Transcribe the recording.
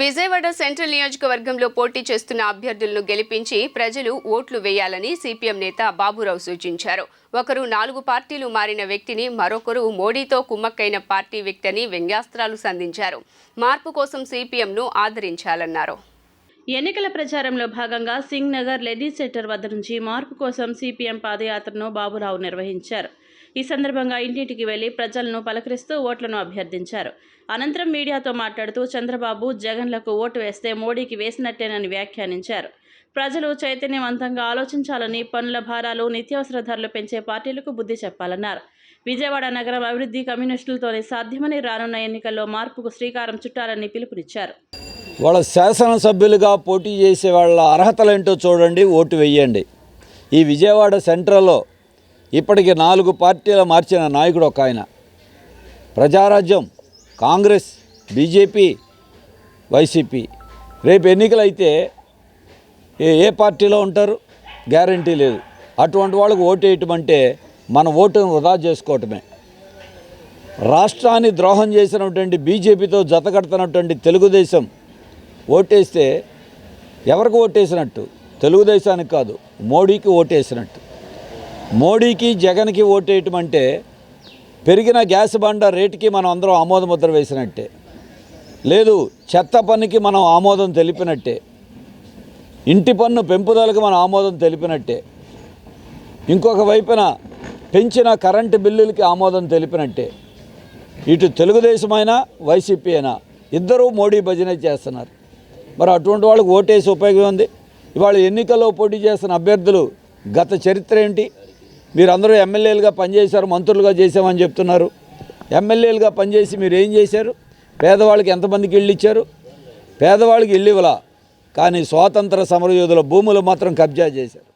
Vijayawada central నియోజకవర్గంలో పోటీ చేస్తున్న అభ్యర్థులను గెలిపించి ప్రజలు ఓట్లు వేయాలని సిపిఎం నేత బాబురావు సూచించారు. ఒకరు నాలుగు పార్టీలు మారిన వ్యక్తిని మరొకరు మోడీతో కుమ్మక్కైన పార్టీ వ్యక్తిని వ్యంగ్యాస్త్రాలు సంధించారు. మార్పు కోసం సిపిఎంను ఆదరించాలన్నారు. ఎన్నికల ప్రచారంలో భాగంగా సింగ్ నగర్ లెడీ సెంటర్ వద్ద నుంచి మార్పు కోసం సిపిఎం పాదయాత్రను బాబురావు నిర్వహించారు. ఈ సందర్భంగా ఇంటింటికి వెళ్ళి ప్రజలను పలకరిస్తూ ఓట్లను అభ్యర్థించారు. అనంతరం మీడియాతో మాట్లాడుతూ చంద్రబాబు జగన్లకు ఓటు వేస్తే మోడీకి వేసినట్టేనని వ్యాఖ్యానించారు. ప్రజలు చైతన్యవంతంగా ఆలోచించాలని పనుల భారాలు నిత్యావసర ధరలు పెంచే పార్టీలకు బుద్ధి చెప్పాలన్నారు. విజయవాడ నగరం అభివృద్ధి కమ్యూనిస్టులతోనే సాధ్యమని రానున్న ఎన్నికల్లో మార్పుకు శ్రీకారం చుట్టాలని పిలుపునిచ్చారు. వాళ్ళ శాసనసభ్యులుగా పోటీ చేసే వాళ్ళ అర్హతలేంటో చూడండి ఓటు వెయ్యండి. ఈ విజయవాడ సెంట్రల్లో ఇప్పటికి నాలుగు పార్టీలు మార్చిన నాయకుడు ఒక ఆయన. Prajarajyam Congress BJP YCP. రేపు ఎన్నికలైతే ఏ ఏ పార్టీలో ఉంటారు? గ్యారంటీ లేదు. అటువంటి వాళ్ళకు ఓటు వేయటం అంటే మన ఓటును వృధా చేసుకోవటమే. రాష్ట్రాన్ని ద్రోహం చేసినటువంటి బీజేపీతో జతకడుతున్నటువంటి తెలుగుదేశం ఓటేస్తే ఎవరికి ఓటేసినట్టు? తెలుగుదేశానికి కాదు మోడీకి ఓటేసినట్టు. మోడీకి జగన్కి ఓటేయటం అంటే పెరిగిన గ్యాస్ బండ రేటుకి మనం అందరం ఆమోద ముద్ర వేసినట్టే. లేదు చెత్త పన్నుకి మనం ఆమోదం తెలిపినట్టే. ఇంటి పన్ను పెంపుదలకు మనం ఆమోదం తెలిపినట్టే. ఇంకొక వైపున పెంచిన కరెంటు బిల్లులకి ఆమోదం తెలిపినట్టే. ఇటు తెలుగుదేశమైనా వైసీపీ అయినా ఇద్దరూ మోడీ భజన చేస్తున్నారు. మరి అటువంటి వాళ్ళకి ఓటేసి ఉపయోగం ఉంది? ఇవాళ ఎన్నికల్లో పోటీ చేస్తున్న అభ్యర్థులు గత చరిత్ర ఏంటి? మీరందరూ ఎమ్మెల్యేలుగా పనిచేశారు మంత్రులుగా చేశామని చెప్తున్నారు. ఎమ్మెల్యేలుగా పనిచేసి మీరు ఏం చేశారు? పేదవాళ్ళకి ఎంతమందికి ఇళ్ళు ఇచ్చారు? పేదవాళ్ళకి ఇళ్ళు ఇవ్వలా. కానీ స్వాతంత్ర సమరయోధుల భూములు మాత్రం కబ్జా చేశారు.